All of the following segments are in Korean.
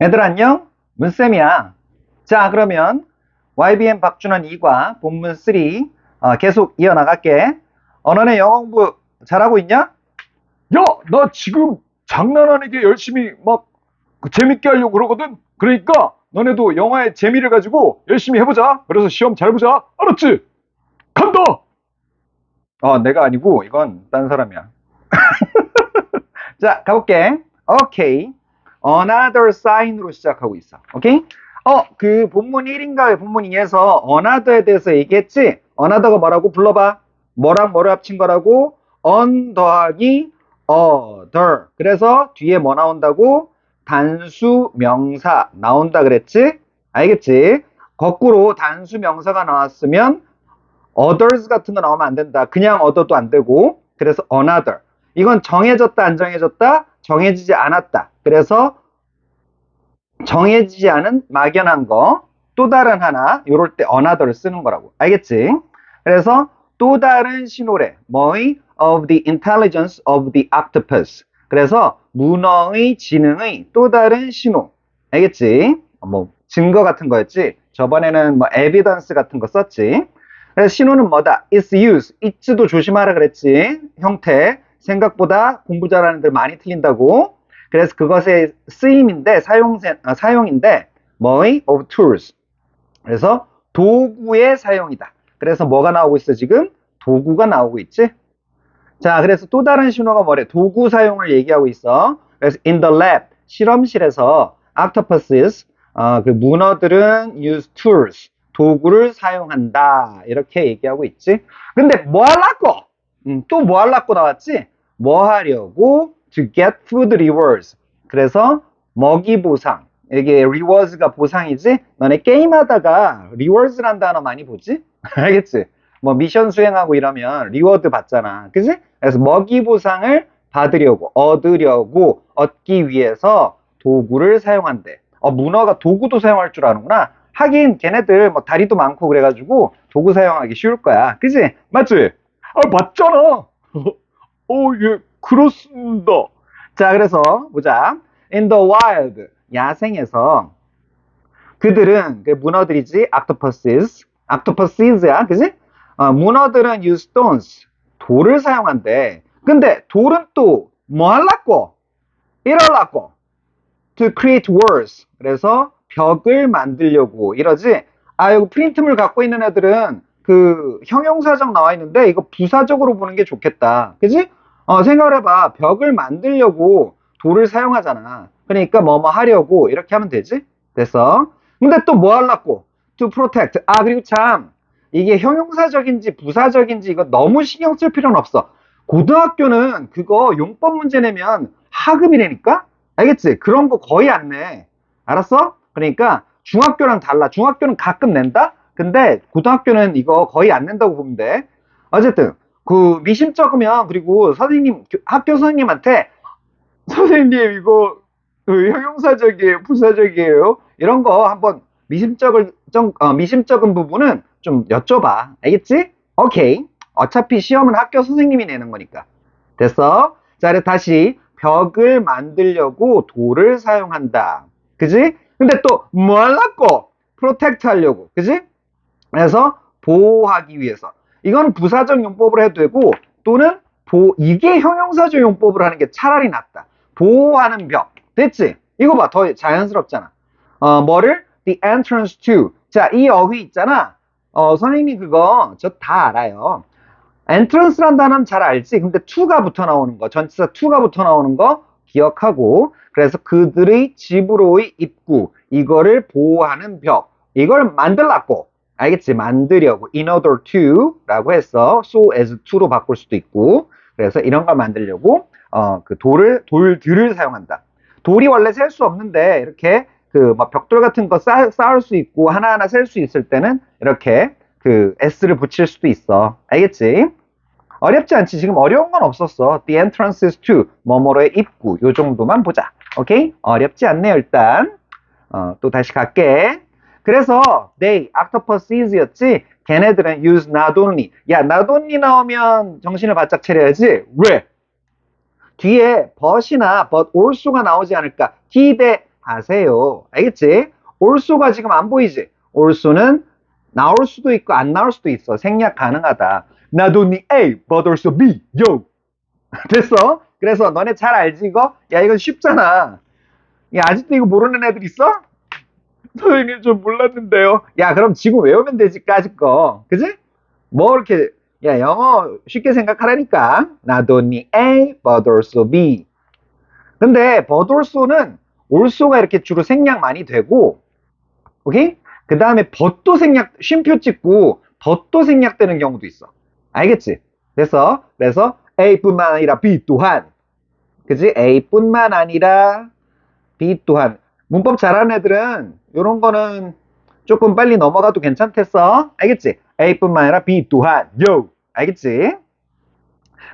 애들 안녕? 문쌤이야. 자, 그러면 YBM 박준원 2과 본문 3 어, 계속 이어나갈게. 어, 너네 영어 공부 잘하고 있냐? 야, 나 지금 장난 아니게 열심히 막그 재밌게 하려고 그러거든. 그러니까 너네도 영화의 재미를 가지고 열심히 해보자. 그래서 시험 잘 보자. 알았지? 간다. 어, 내가 아니고 이건 딴 사람이야. 자, 가볼게. 오케이. Another sign으로 시작하고 있어. 오케이? 어, 그 본문 1인가의 본문 2에서 another에 대해서 얘기했지? another가 뭐라고 불러봐. 뭐랑 뭐를 합친 거라고? on 더하기 other. 그래서 뒤에 뭐 나온다고? 단수 명사 나온다 그랬지? 알겠지? 거꾸로 단수 명사가 나왔으면 others 같은 거 나오면 안 된다. 그냥 other도 안 되고. 그래서 another. 이건 정해졌다, 안 정해졌다? 정해지지 않았다. 그래서 정해지지 않은 막연한 거, 또 다른 하나, 요럴 때 another를 쓰는 거라고. 알겠지? 그래서 또 다른 신호래, 뭐의? of the intelligence of the octopus. 그래서 문어의 지능의 또 다른 신호. 알겠지? 뭐 증거 같은 거였지. 저번에는 뭐 evidence 같은 거 썼지. 그래서 신호는 뭐다? It's use. it'도 조심하라 그랬지. 형태. 생각보다 공부 잘하는 애들 많이 틀린다고. 그래서 그것의 쓰임인데 사용 아, 사용인데 뭐의 of tools. 그래서 도구의 사용이다. 그래서 뭐가 나오고 있어 지금? 도구가 나오고 있지. 자, 그래서 또 다른 신호가 뭐래? 도구 사용을 얘기하고 있어. 그래서 in the lab 실험실에서 octopuses 어, 그 문어들은 use tools 도구를 사용한다 이렇게 얘기하고 있지. 근데 뭐 하려고? 음, 또뭐 하려고 나왔지? 뭐 하려고? To get food rewards. 그래서 먹이 보상. 이게 rewards가 보상이지? 너네 게임하다가 rewards란 단어 많이 보지? 알겠지? 뭐 미션 수행하고 이러면 리워드 받잖아. 그지? 그래서 먹이 보상을 받으려고, 얻으려고, 얻기 위해서 도구를 사용한대. 어, 문어가 도구도 사용할 줄 아는구나. 하긴 걔네들 뭐 다리도 많고 그래가지고 도구 사용하기 쉬울 거야. 그지? 맞지? 아, 맞잖아. 어, 예, 그렇습니다. 자, 그래서 보자. In the wild, 야생에서 그들은 그 문어들이지, octopuses, octopuses야, 그지? 어, 문어들은 use stones, 돌을 사용한대. 근데 돌은 또뭐 하려고? 이럴라고. To create walls. 그래서 벽을 만들려고 이러지. 아, 여기 프린트물 갖고 있는 애들은 그 형용사적 나와 있는데 이거 부사적으로 보는 게 좋겠다. 그지? 어, 생각을 해봐. 벽을 만들려고 돌을 사용하잖아. 그러니까 뭐뭐 하려고 이렇게 하면 되지? 됐어. 근데 또 뭐 하려고? To protect. 아, 그리고 참 이게 형용사적인지 부사적인지 이거 너무 신경 쓸 필요는 없어. 고등학교는 그거 용법 문제 내면 하급이라니까? 알겠지? 그런 거 거의 안 내. 알았어? 그러니까 중학교랑 달라. 중학교는 가끔 낸다? 근데 고등학교는 이거 거의 안 낸다고 보면 돼. 어쨌든 그 미심 적으면 그리고 선생님 교- 학교 선생님한테 선생님 이거 그 형용사적이에요, 부사적이에요. 이런 거 한번 미심적을 좀 어, 미심적인 부분은 좀 여쭤봐. 알겠지? 오케이. 어차피 시험은 학교 선생님이 내는 거니까. 됐어? 자, 그래 다시 벽을 만들려고 돌을 사용한다. 그지? 근데 또 뭐 하려고? 프로텍트 하려고. 그지? 그래서 보호하기 위해서. 이건 부사적 용법을 해도 되고 또는 보 이게 형용사적 용법을 하는 게 차라리 낫다. 보호하는 벽. 됐지? 이거 봐. 더 자연스럽잖아. 어, 뭐를? The entrance to. 자, 이 어휘 있잖아. 어, 선생님이 그거 저 다 알아요. entrance란 단어는 잘 알지? 근데 to가 붙어 나오는 거, 전치사 to가 붙어 나오는 거 기억하고, 그래서 그들의 집으로의 입구, 이거를 보호하는 벽, 이걸 만들라고. 알겠지? 만들려고. in order to 라고 해서 so as to로 바꿀 수도 있고, 그래서 이런 걸 만들려고, 어, 그 돌을, 돌들을 사용한다. 돌이 원래 셀 수 없는데, 이렇게 그, 막 벽돌 같은 거 쌓, 쌓을 수 있고, 하나하나 셀 수 있을 때는, 이렇게 그 S를 붙일 수도 있어. 알겠지? 어렵지 않지. 지금 어려운 건 없었어. The entrances to 뭐뭐로의 입구. 요 정도만 보자. 오케이? 어렵지 않네요, 일단. 어, 또 다시 갈게. 그래서 they, octopuses였지. 걔네들은 use not only. 야, not only 나오면 정신을 바짝 차려야지. 왜? 뒤에 but이나 but also가 나오지 않을까 기대하는 하세요. 알겠지? also가 지금 안 보이지? also는 나올 수도 있고 안 나올 수도 있어. 생략 가능하다. Not only A, but also B. Yo. 됐어? 그래서 너네 잘 알지 이거? 야 이건 쉽잖아. 야 아직도 이거 모르는 애들 있어? 선생님, 좀 몰랐는데요. 야 그럼 지금 외우면 되지 까짓 거. 그지? 뭐 이렇게 야 영어 쉽게 생각하라니까. Not only A, also B. 근데 also는 also가 이렇게 주로 생략 많이 되고 오케이? 그 다음에 but도 생략 쉼표 찍고 but도 생략되는 경우도 있어. 알겠지? 그래서 그래서 A뿐만 아니라 B 또한 그지? A뿐만 아니라 B 또한 문법 잘하는 애들은 이런 거는 조금 빨리 넘어가도 괜찮겠어? 알겠지? A뿐만 아니라 B 또한 Yo. 알겠지?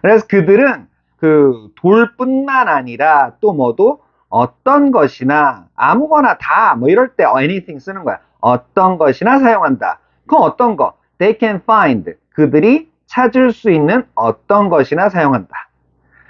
그래서 그들은 그 돌뿐만 아니라 또 뭐도 어떤 것이나 아무거나 다 뭐 이럴 때 anything 쓰는 거야. 어떤 것이나 사용한다. 그럼 어떤 거? They can find. 그들이 찾을 수 있는 어떤 것이나 사용한다.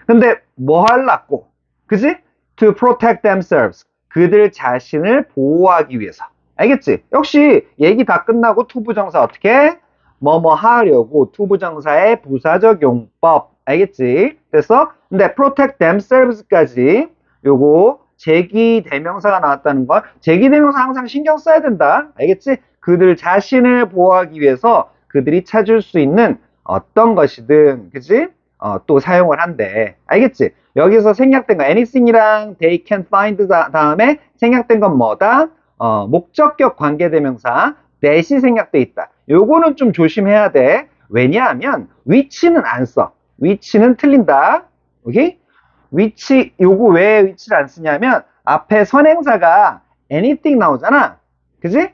근데 뭐 하려고? 그지? To protect themselves. 그들 자신을 보호하기 위해서. 알겠지? 역시 얘기 다 끝나고 투부정사 어떻게? 뭐뭐 하려고 투부정사의 부사적 용법. 알겠지? 그래서 근데 protect themselves까지 요거 제기 대명사가 나왔다는 건 제기 대명사 항상 신경 써야 된다. 알겠지? 그들 자신을 보호하기 위해서 그들이 찾을 수 있는 어떤 것이든 그지? 어, 또 사용을 한대. 알겠지? 여기서 생략된 거 anything이랑 they can find 다, 다음에 생략된 건 뭐다? 어, 목적격 관계대명사 that이 생략돼 있다. 요거는 좀 조심해야 돼. 왜냐하면 위치는 안 써. 위치는 틀린다. 오케이? 위치 요거 왜 위치를 안 쓰냐면 앞에 선행사가 anything 나오잖아. 그지?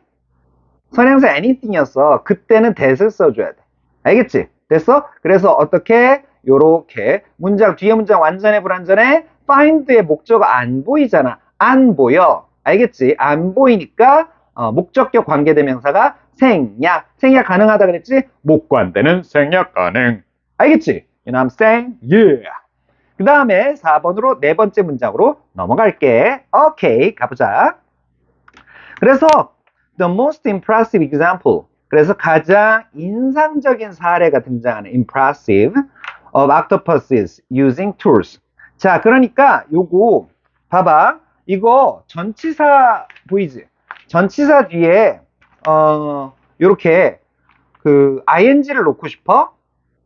선행사 anything이었어. 그때는 that을 써줘야 돼. 알겠지? 됐어? 그래서 어떻게 요렇게 문장 뒤에 문장 완전해 불완전해 find의 목적어 안 보이잖아. 안 보여. 알겠지? 안 보이니까 어, 목적격 관계대명사가 생략. 생략 가능하다 그랬지? 목관대는 생략 가능. 알겠지? You know I'm saying? Yeah. 그 다음에 4번으로 네 번째 문장으로 넘어갈게. 오케이, 가보자. 그래서 the most impressive example. 그래서 가장 인상적인 사례가 등장하는 impressive of octopuses using tools. 자, 그러니까 요거 봐봐. 이거 전치사 보이지? 전치사 뒤에 어 요렇게 그 ing를 놓고 싶어?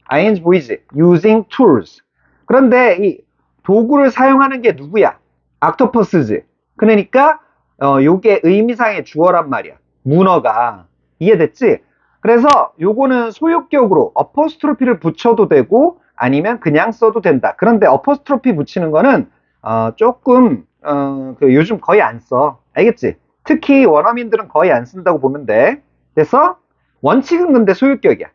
ing 보이지? using tools. 그런데 이 도구를 사용하는 게 누구야? octopus지. 그러니까 어 요게 의미상의 주어란 말이야. 문어가. 이해됐지? 그래서 요거는 소유격으로 어퍼스트로피를 붙여도 되고 아니면 그냥 써도 된다. 그런데 어퍼스트로피 붙이는 거는 어 조금 어, 그 요즘 거의 안 써. 알겠지? 특히 원어민들은 거의 안 쓴다고 보면 돼. 그래서 원칙은 근데 소유격이야.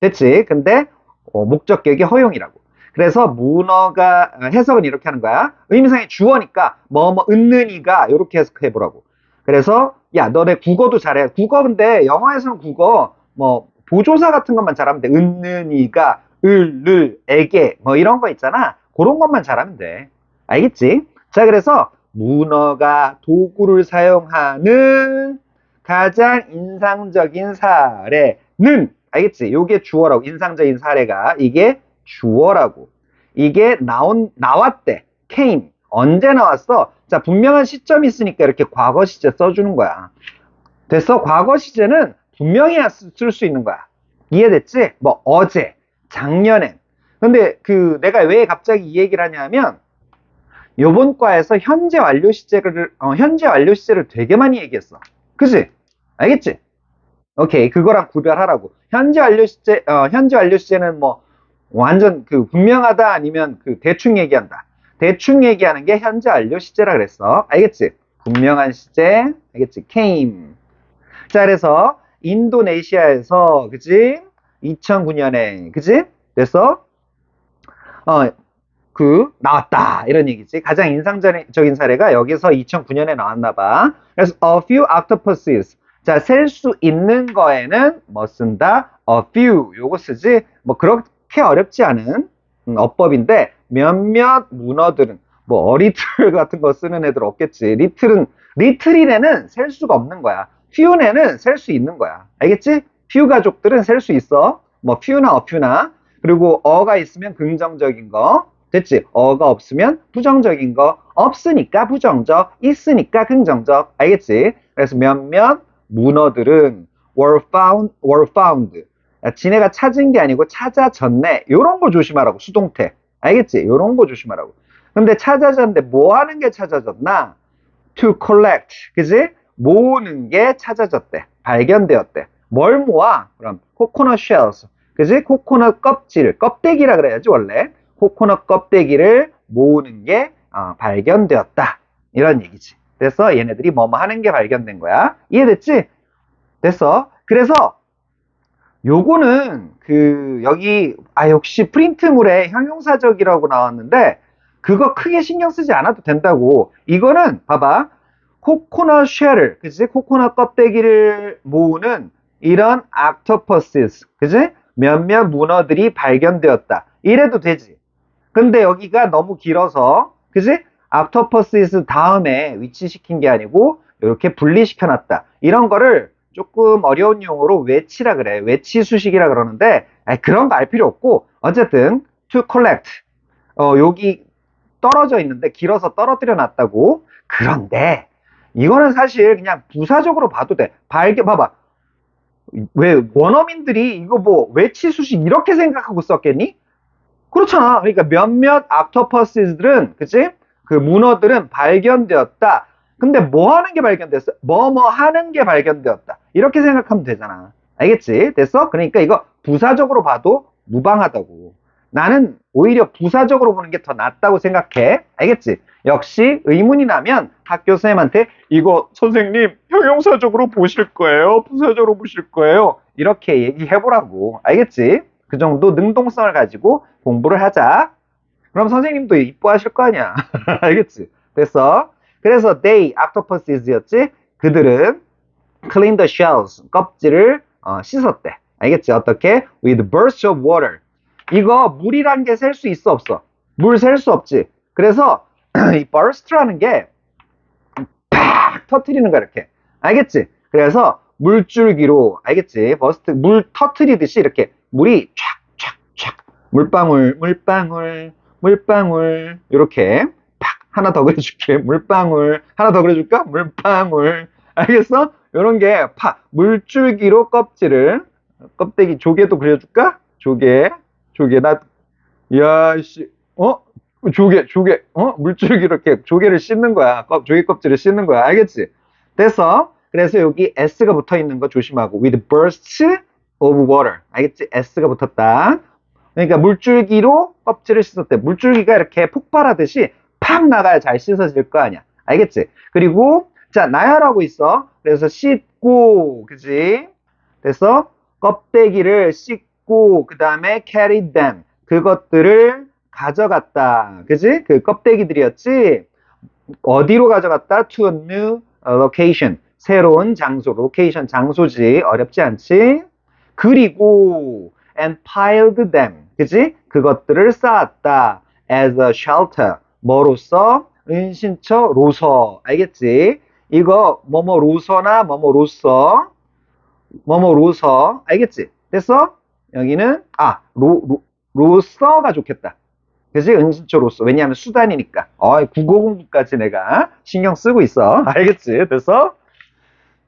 됐지? 근데 어, 목적격이 허용이라고. 그래서 문어가 어, 해석은 이렇게 하는 거야. 의미상의 주어니까 뭐뭐 은는이가 이렇게 해석해 보라고. 그래서 야 너네 국어도 잘해. 국어 근데 영어에서는 국어 뭐 보조사 같은 것만 잘하면 돼. 은는이가 을, 를, 에게 뭐 이런 거 있잖아. 그런 것만 잘하면 돼. 알겠지? 자 그래서 문어가 도구를 사용하는 가장 인상적인 사례는 알겠지? 요게 주어라고 인상적인 사례가 이게 주어라고 이게 나온 나왔대 came 언제 나왔어? 자 분명한 시점이 있으니까 이렇게 과거 시제 써 주는 거야 됐어? 과거 시제는 분명히 쓸 수 있는 거야 이해됐지? 뭐 어제 작년엔 근데 그 내가 왜 갑자기 이 얘기를 하냐면 요번 과에서 현재 완료 시제를 어, 현재 완료 시제를 되게 많이 얘기했어 그지? 알겠지? 오케이 그거랑 구별하라고 현재 완료 시제 어, 현재 완료 시제는 뭐 완전 그 분명하다 아니면 그 대충 얘기한다 대충 얘기하는 게 현재 완료 시제라 그랬어 알겠지? 분명한 시제 알겠지? came 자 그래서 인도네시아에서 그지? 2009년에 그지? 그래서 어 그 나왔다 이런 얘기지 가장 인상적인 사례가 여기서 2009년에 나왔나 봐 그래서 a few octopuses 자 셀 수 있는 거에는 뭐 쓴다 a few 요거 쓰지 뭐 그렇게 어렵지 않은 음, 어법인데 몇몇 문어들은 뭐 어리틀 같은 거 쓰는 애들 없겠지. 리틀은 리틀이네는 셀 수가 없는 거야. 퓨네는 셀 수 있는 거야. 알겠지? 퓨 가족들은 셀 수 있어. 뭐 퓨나 어퓨나 그리고 어가 있으면 긍정적인 거 됐지? 어가 없으면 부정적인 거 없으니까 부정적, 있으니까 긍정적. 알겠지? 그래서 몇몇 문어들은 were found, were found. 야, 지네가 찾은 게 아니고 찾아졌네. 요런 거 조심하라고. 수동태. 알겠지? 요런 거 조심하라고. 근데 찾아졌는데 뭐 하는 게 찾아졌나? to collect. 그지? 모으는 게 찾아졌대. 발견되었대. 뭘 모아? 그럼 코코넛 shells. 그지? 코코넛 껍질. 껍데기라 그래야지 원래. 코코넛 껍데기를 모으는 게 어, 발견되었다. 이런 얘기지. 그래서 얘네들이 뭐뭐 하는 게 발견된 거야. 이해됐지? 됐어. 그래서 요거는 그 여기 아 역시 프린트물에 형용사적이라고 나왔는데 그거 크게 신경 쓰지 않아도 된다고. 이거는 봐봐. 코코넛 쉘을, 그지? 코코넛 껍데기를 모으는 이런 octopuses, 그지? 몇몇 문어들이 발견되었다. 이래도 되지. 근데 여기가 너무 길어서, 그지? octopuses 다음에 위치시킨 게 아니고, 이렇게 분리시켜 놨다. 이런 거를 조금 어려운 용어로 외치라 그래. 외치 수식이라 그러는데, 그런 거 알 필요 없고, 어쨌든, to collect. 어, 여기 떨어져 있는데 길어서 떨어뜨려 놨다고. 그런데 이거는 사실 그냥 부사적으로 봐도 돼. 발견 봐봐. 왜 원어민들이 이거 뭐 외치 수식 이렇게 생각하고 썼겠니? 그렇잖아. 그러니까 몇몇 octopus들은 그치? 그 문어들은 발견되었다. 근데 뭐 하는 게 발견됐어? 뭐 뭐 하는 게 발견되었다. 이렇게 생각하면 되잖아. 알겠지? 됐어? 그러니까 이거 부사적으로 봐도 무방하다고. 나는 오히려 부사적으로 보는 게 더 낫다고 생각해. 알겠지? 역시 의문이 나면 학교 선생님한테 이거 선생님 형용사적으로 보실 거예요? 부사적으로 보실 거예요? 이렇게 얘기해 보라고. 알겠지? 그 정도 능동성을 가지고 공부를 하자. 그럼 선생님도 이뻐하실 거 아니야. 알겠지? 됐어? 그래서 they, octopus였지? 그들은 clean the shells, 껍질을 어, 씻었대. 알겠지? 어떻게? with bursts of water. 이거 물이란 게 셀 수 있어 없어? 물 셀 수 없지. 그래서 이 burst라는 게 팍 터트리는 거야 이렇게. 알겠지? 그래서 물줄기로 알겠지? 버스트 물 터트리듯이 이렇게 물이 촥촥촥 물방울 물방울 물방울 이렇게 팍 하나 더 그려줄게 물방울 하나 더 그려줄까? 물방울 알겠어? 이런 게팍 물줄기로 껍질을 껍데기 조개도 그려줄까? 조개 조개. 나 야씨. 어? 조개 조개. 어? 물줄기 이렇게 조개를 씻는 거야. 껍- 조개 껍질을 씻는 거야. 알겠지? 됐어? 그래서 여기 s가 붙어 있는 거 조심하고. With bursts of water. 알겠지? S가 붙었다. 그러니까 물줄기로 껍질을 씻었대. 물줄기가 이렇게 폭발하듯이 팍 나가야 잘 씻어질 거 아니야. 알겠지? 그리고 자 나열하고 있어. 그래서 씻고 그지? 됐어? 껍데기를 씻 고 그 다음에 carry them. 그것들을 가져갔다. 그지? 그 껍데기들이었지? 어디로 가져갔다? to a new location. 새로운 장소 location 장소지. 어렵지 않지? 그리고 and piled them. 그지? 그것들을 쌓았다. as a shelter. 뭐로서? 은신처로서. 알겠지? 이거 뭐뭐로서나 뭐뭐로서? 뭐뭐로서. 알겠지? 됐어 여기는 아 로, 로, 로서가 좋겠다. 그지? 은신처로서. 왜냐하면 수단이니까. 어 국어 공부까지 내가 신경 쓰고 있어. 알겠지? 됐어?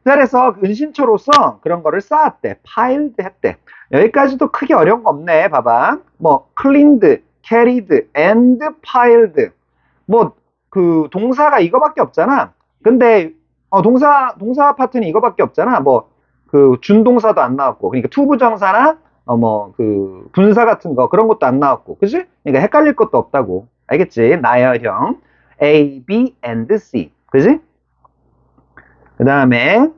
자, 그래서 은신처로서 그런 거를 쌓았대. piled 했대. 여기까지도 크게 어려운 거 없네. 봐봐. 뭐 cleaned carried and piled 뭐그 동사가 이거밖에 없잖아. 근데 어, 동사 동사 파트는 이거밖에 없잖아. 뭐 그 준동사도 안 나왔고. 그러니까 투부정사나 어 뭐 그 분사 같은 거 그런 것도 안 나왔고 그지? 그러니까 헷갈릴 것도 없다고. 알겠지? 나열형 A, B, and C. 그지? 그 다음에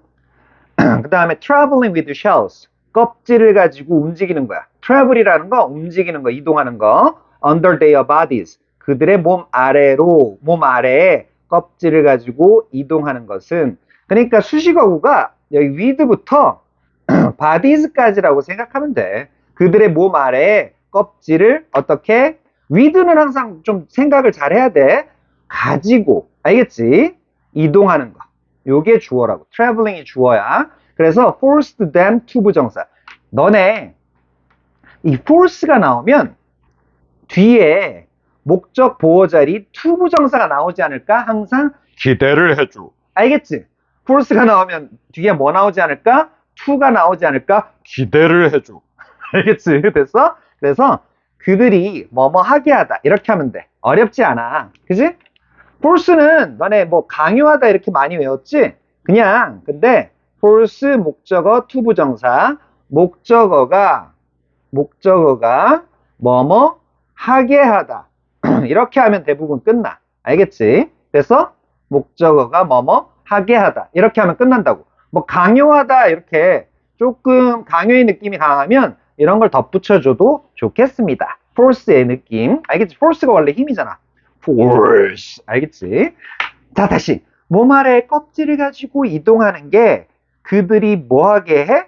그 다음에 traveling with shells. 껍질을 가지고 움직이는 거야. travel이라는 거 움직이는 거 이동하는 거. under their bodies. 그들의 몸 아래로 몸 아래에 껍질을 가지고 이동하는 것은. 그러니까 수식어구가 여기 with부터 bodies까지라고 생각하면 돼. 그들의 몸 아래에 껍질을 어떻게 with는 항상 좀 생각을 잘 해야 돼. 가지고 알겠지? 이동하는 거. 요게 주어라고. traveling이 주어야. 그래서 forced them to 부정사. 너네 이 force가 나오면 뒤에 목적 보호 자리 to 부정사가 나오지 않을까? 항상 기대를 해줘. 알겠지? force가 나오면 뒤에 뭐 나오지 않을까? To가 나오지 않을까? 기대를 해줘. 알겠지? 됐어? 그래서 그들이 뭐뭐 하게 하다 이렇게 하면 돼. 어렵지 않아. 그지? force는 너네 뭐 강요하다 이렇게 많이 외웠지? 그냥 근데 force 목적어 to 부정사 목적어가 목적어가 뭐뭐 하게 하다 이렇게 하면 대부분 끝나. 알겠지? 그래서 목적어가 뭐뭐 하게 하다 이렇게 하면 끝난다고. 뭐 강요하다 이렇게 조금 강요의 느낌이 강하면 이런 걸 덧붙여줘도 좋겠습니다. force의 느낌. 알겠지? force가 원래 힘이잖아. force. 알겠지? 자, 다시. 몸 아래 껍질을 가지고 이동하는 게 그들이 뭐 하게 해?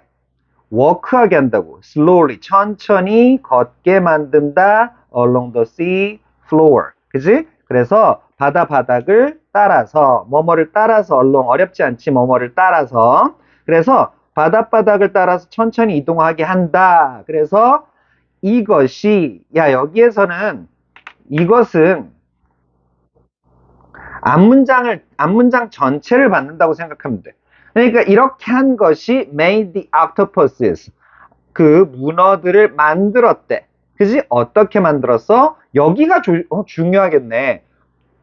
워크하게 한다고. slowly. 천천히 걷게 만든다. along the sea floor. 그지? 그래서 바다 바닥을 따라서, 뭐뭐를 따라서, 얼렁 어렵지 않지, 뭐뭐를 따라서. 그래서 바닷바닥을 따라서 천천히 이동하게 한다. 그래서 이것이, 야, 여기에서는 이것은 앞문장을, 앞문장 전체를 받는다고 생각하면 돼. 그러니까 이렇게 한 것이 made the octopuses. 그 문어들을 만들었대. 그지? 어떻게 만들었어? 여기가 조- 어, 중요하겠네.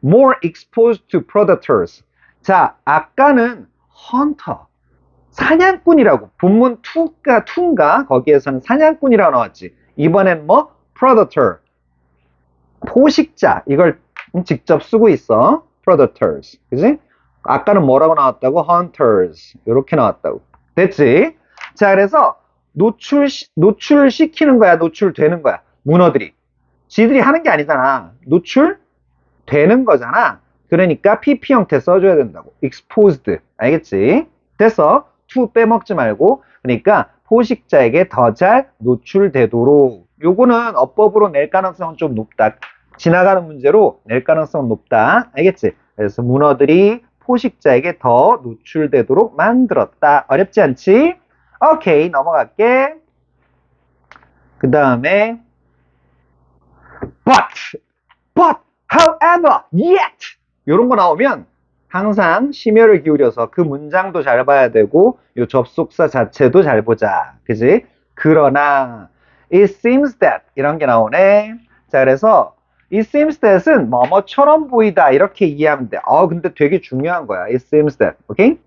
More exposed to predators. 자, 아까는 hunter. 사냥꾼이라고. 본문 2가, 2인가? 거기에서는 사냥꾼이라고 나왔지. 이번엔 뭐? predator. 포식자. 이걸 직접 쓰고 있어. predators. 그지? 아까는 뭐라고 나왔다고? hunters. 이렇게 나왔다고. 됐지? 자, 그래서 노출, 노출시키는 거야? 노출되는 거야? 문어들이. 지들이 하는 게 아니잖아. 노출 되는 거잖아. 그러니까 PP 형태 써줘야 된다고. exposed. 알겠지? 됐어. to 빼먹지 말고. 그러니까 포식자에게 더 잘 노출되도록. 요거는 어법으로 낼 가능성은 좀 높다. 지나가는 문제로 낼 가능성은 높다. 알겠지? 그래서 문어들이 포식자에게 더 노출되도록 만들었다. 어렵지 않지? 오케이, 넘어갈게. 그 다음에 but, but, however, yet 이런 거 나오면 항상 심혈을 기울여서 그 문장도 잘 봐야 되고 요 접속사 자체도 잘 보자. 그지? 그러나 it seems that 이런 게 나오네. 자, 그래서 it seems that은 뭐뭐처럼 보이다 이렇게 이해하면 돼. 어, 근데 되게 중요한 거야. it seems that. 오케이?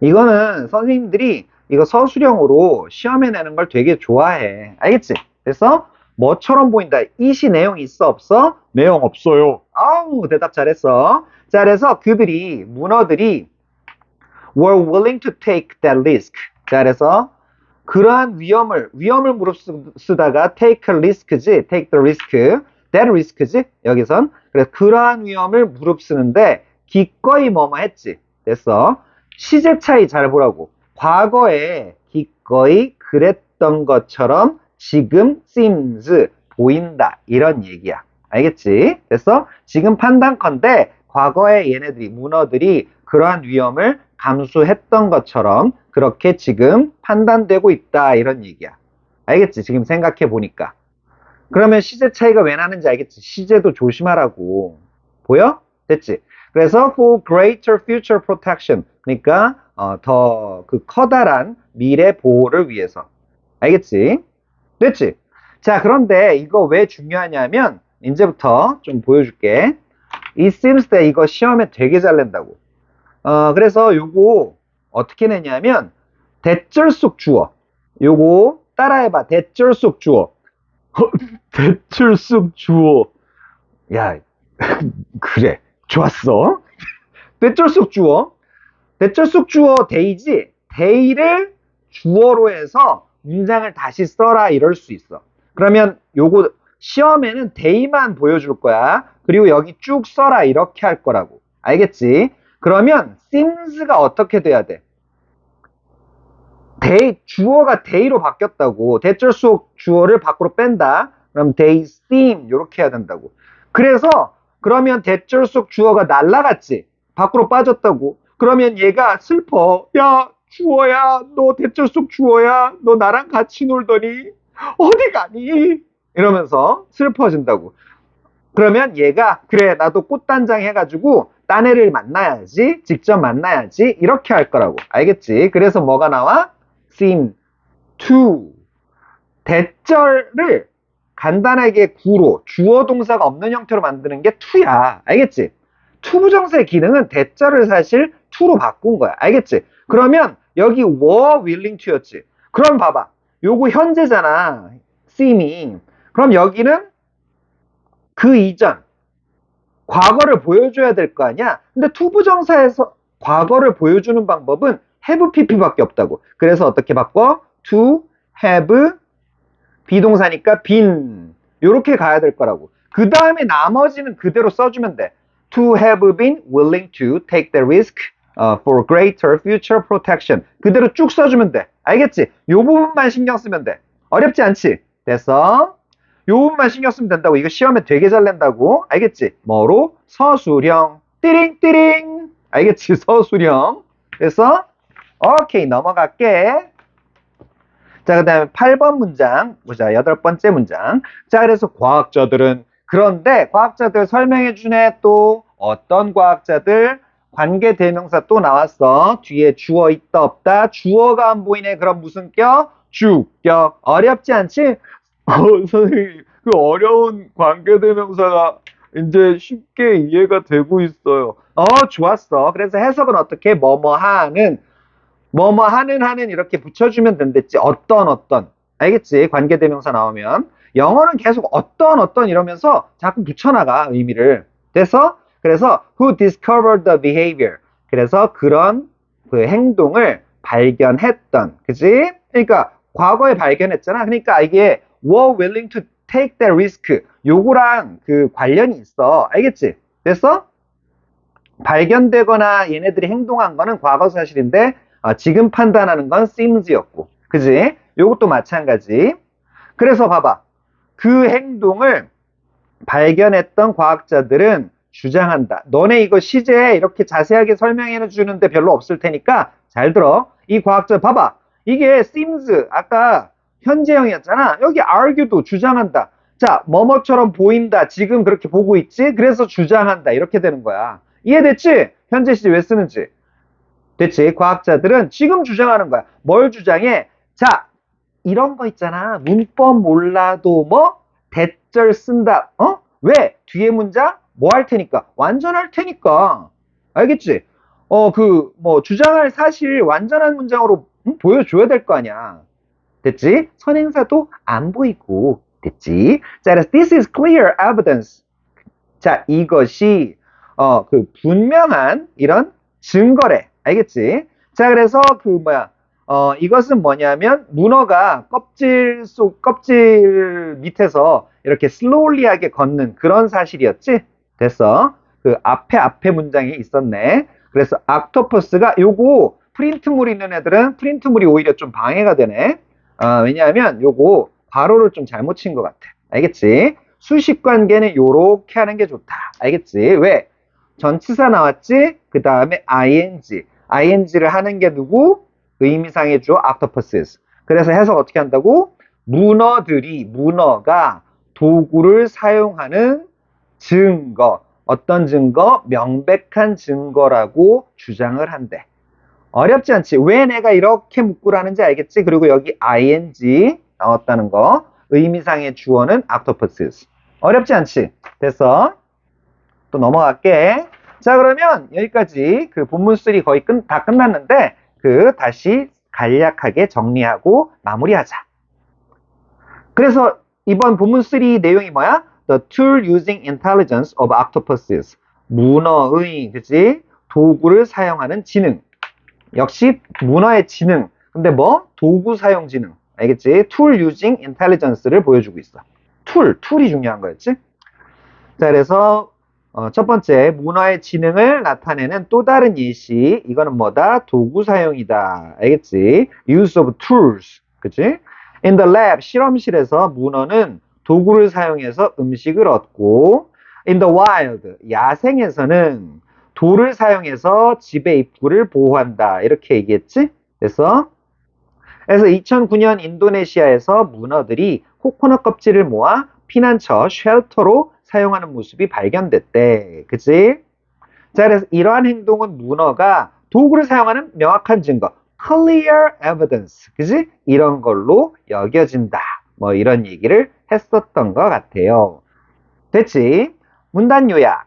이거는 선생님들이 이거 서술형으로 시험에 내는 걸 되게 좋아해. 알겠지? 그래서 뭐처럼 보인다. 이시 내용 있어 없어? 내용 없어요. 아우 대답 잘했어. 자 그래서 그들이 문어들이 were willing to take that risk. 자 그래서 그러한 위험을 위험을 무릅쓰다가 take a risk지, take the risk, that risk지 여기선 그래서 그러한 위험을 무릅쓰는데 기꺼이 뭐뭐 했지. 됐어. 시제 차이 잘 보라고. 과거에 기꺼이 그랬던 것처럼 지금 seems 보인다 이런 얘기야. 알겠지? 됐어? 지금 판단컨대 과거에 얘네들이 문어들이 그러한 위험을 감수했던 것처럼 그렇게 지금 판단되고 있다 이런 얘기야. 알겠지? 지금 생각해 보니까. 그러면 시제 차이가 왜 나는지 알겠지? 시제도 조심하라고. 보여? 됐지? 그래서 for greater future protection. 그러니까 어, 더 그 커다란 미래 보호를 위해서. 알겠지? 됐지? 자, 그런데 이거 왜 중요하냐면 이제부터 좀 보여줄게. It seems that 이거 시험에 되게 잘 낸다고. 어, 그래서 요거 어떻게 내냐면 대절 속 주어. 요거 따라해봐. 대절 속 주어. 대출 속 주어. 야, 그래. 좋았어. 대절 속 주어. 대절 속 주어 데이지. 데이를 주어로 해서 문장을 다시 써라 이럴 수 있어. 그러면 요거 시험에는 데이만 보여줄 거야. 그리고 여기 쭉 써라 이렇게 할 거라고. 알겠지? 그러면 seems가 어떻게 돼야 돼? 데이, 주어가 데이로 바뀌었다고. 대절 속 주어를 밖으로 뺀다. 그럼 they seem 이렇게 해야 된다고. 그래서 그러면 대절 속 주어가 날라갔지. 밖으로 빠졌다고. 그러면 얘가 슬퍼. 야, 주어야, 너 대절 속 주어야. 너 나랑 같이 놀더니 어디 가니? 이러면서 슬퍼진다고. 그러면 얘가 그래 나도 꽃단장 해가지고 딴 애를 만나야지 직접 만나야지 이렇게 할 거라고 알겠지? 그래서 뭐가 나와? seem to 대절을 간단하게 구로 주어 동사가 없는 형태로 만드는 게 to야 알겠지? to 부정사의 기능은 대절을 사실 to로 바꾼 거야 알겠지? 그러면 여기 were willing to였지 그럼 봐봐 요거 현재잖아 seem이 그럼 여기는 그 이전 과거를 보여줘야 될 거 아니야. 근데 투부정사에서 과거를 보여주는 방법은 have pp밖에 없다고. 그래서 어떻게 바꿔? to have 비동사니까 been 이렇게 가야 될 거라고. 그 다음에 나머지는 그대로 써주면 돼. to have been willing to take the risk uh, for greater future protection. 그대로 쭉 써주면 돼. 알겠지? 요 부분만 신경 쓰면 돼. 어렵지 않지? 됐어? 요 부분만 신경 쓰면 된다고. 이거 시험에 되게 잘 낸다고. 알겠지? 뭐로? 서술형. 띠링띠링. 알겠지? 서술형. 그래서 오케이 넘어갈게. 자, 그 다음에 8번 문장. 보자. 여덟 번째 문장. 자, 그래서 과학자들은 그런데 과학자들 설명해 주네 또 어떤 과학자들 관계 대명사 또 나왔어. 뒤에 주어 있다 없다. 주어가 안 보이네. 그럼 무슨 껴? 주격. 어렵지 않지? 어, 선생님, 그 어려운 관계 대명사가 이제 쉽게 이해가 되고 있어요. 어, 좋았어. 그래서 해석은 어떻게? 뭐뭐 하는, 뭐뭐 하는 하는 이렇게 붙여주면 된댔지. 어떤 어떤. 알겠지? 관계 대명사 나오면. 영어는 계속 어떤 어떤 이러면서 자꾸 붙여나가 의미를. 돼서 그래서 who discovered the behavior. 그래서 그런 그 행동을 발견했던. 그지? 그러니까 과거에 발견했잖아. 그러니까 이게 were willing to take that risk. 요거랑 그 관련이 있어. 알겠지? 됐어? 발견되거나 얘네들이 행동한 거는 과거 사실인데 어, 지금 판단하는 건 seems였고. 그지? 요것도 마찬가지. 그래서 봐봐. 그 행동을 발견했던 과학자들은 주장한다. 너네 이거 시제에 이렇게 자세하게 설명해 주는데 별로 없을 테니까 잘 들어. 이 과학자 봐봐. 이게 seems 아까 현재형이었잖아. 여기 argue도 주장한다. 자, 뭐뭐처럼 보인다. 지금 그렇게 보고 있지? 그래서 주장한다. 이렇게 되는 거야. 이해됐지? 현재 시제 왜 쓰는지. 됐지? 과학자들은 지금 주장하는 거야. 뭘 주장해? 자, 이런 거 있잖아. 문법 몰라도 뭐 대절 쓴다. 어? 왜? 뒤에 문장 뭐 할 테니까? 완전할 테니까. 알겠지? 어, 그, 뭐, 주장할 사실 완전한 문장으로 음, 보여줘야 될 거 아니야. 됐지? 선행사도 안 보이고. 됐지? 자, 그래서 this is clear evidence. 자, 이것이, 어, 그, 분명한 이런 증거래. 알겠지? 자, 그래서 그, 뭐야, 어, 이것은 뭐냐면, 문어가 껍질 속, 껍질 밑에서 이렇게 슬로울리하게 걷는 그런 사실이었지? 됐어? 그 앞에 앞에 문장이 있었네. 그래서 악토퍼스가 요거 프린트물 있는 애들은 프린트물이 오히려 좀 방해가 되네. 어, 왜냐하면 요거 괄호를 좀 잘못 친 것 같아. 알겠지? 수식 관계는 요렇게 하는 게 좋다. 알겠지? 왜? 전치사 나왔지? 그 다음에 ing. ing를 하는 게 누구? 의미상의 주어 octopuses. 그래서 해석 어떻게 한다고? 문어들이, 문어가 도구를 사용하는 증거. 어떤 증거? 명백한 증거라고 주장을 한대. 어렵지 않지? 왜 내가 이렇게 묶으라는지 알겠지? 그리고 여기 ing 나왔다는 거. 의미상의 주어는 octopuses. 어렵지 않지? 됐어? 또 넘어갈게. 자, 그러면 여기까지 그 본문 3 거의 끝, 다 끝났는데, 그 다시 간략하게 정리하고 마무리하자. 그래서 이번 본문 3 내용이 뭐야? The tool using intelligence of octopuses. 문어의, 그지? 도구를 사용하는 지능. 역시 문어의 지능. 근데 뭐? 도구 사용 지능. 알겠지? tool using intelligence를 보여주고 있어. 툴, 툴이 중요한 거였지? 자, 그래서 어, 첫 번째, 문화의 지능을 나타내는 또 다른 예시. 이거는 뭐다? 도구 사용이다. 알겠지? use of tools. 그치? in the lab, 실험실에서 문어는 도구를 사용해서 음식을 얻고, in the wild, 야생에서는 돌을 사용해서 집의 입구를 보호한다. 이렇게 얘기했지? 그래서 그래서 2009년 인도네시아에서 문어들이 코코넛 껍질을 모아 피난처 쉘터로 사용하는 모습이 발견됐대. 그치? 자, 그래서 이러한 행동은 문어가 도구를 사용하는 명확한 증거, clear evidence. 그지? 이런 걸로 여겨진다. 뭐 이런 얘기를 했었던 것 같아요. 됐지? 문단 요약.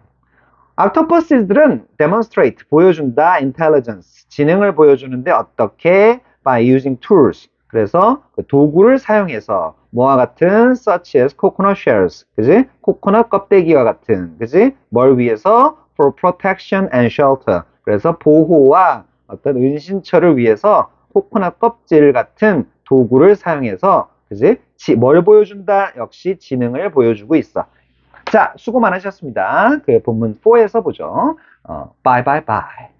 octopus들은 demonstrate, 보여준다, intelligence, 지능을 보여주는데 어떻게? by using tools. 그래서 그 도구를 사용해서 뭐와 같은 such as coconut shells, 그지? 코코넛 껍데기와 같은, 그지? 뭘 위해서? for protection and shelter. 그래서 보호와 어떤 은신처를 위해서 코코넛 껍질 같은 도구를 사용해서, 그지? 지- 뭘 보여준다? 역시 지능을 보여주고 있어. 자, 수고 많으셨습니다. 그 본문 4에서 보죠. 어, bye bye bye.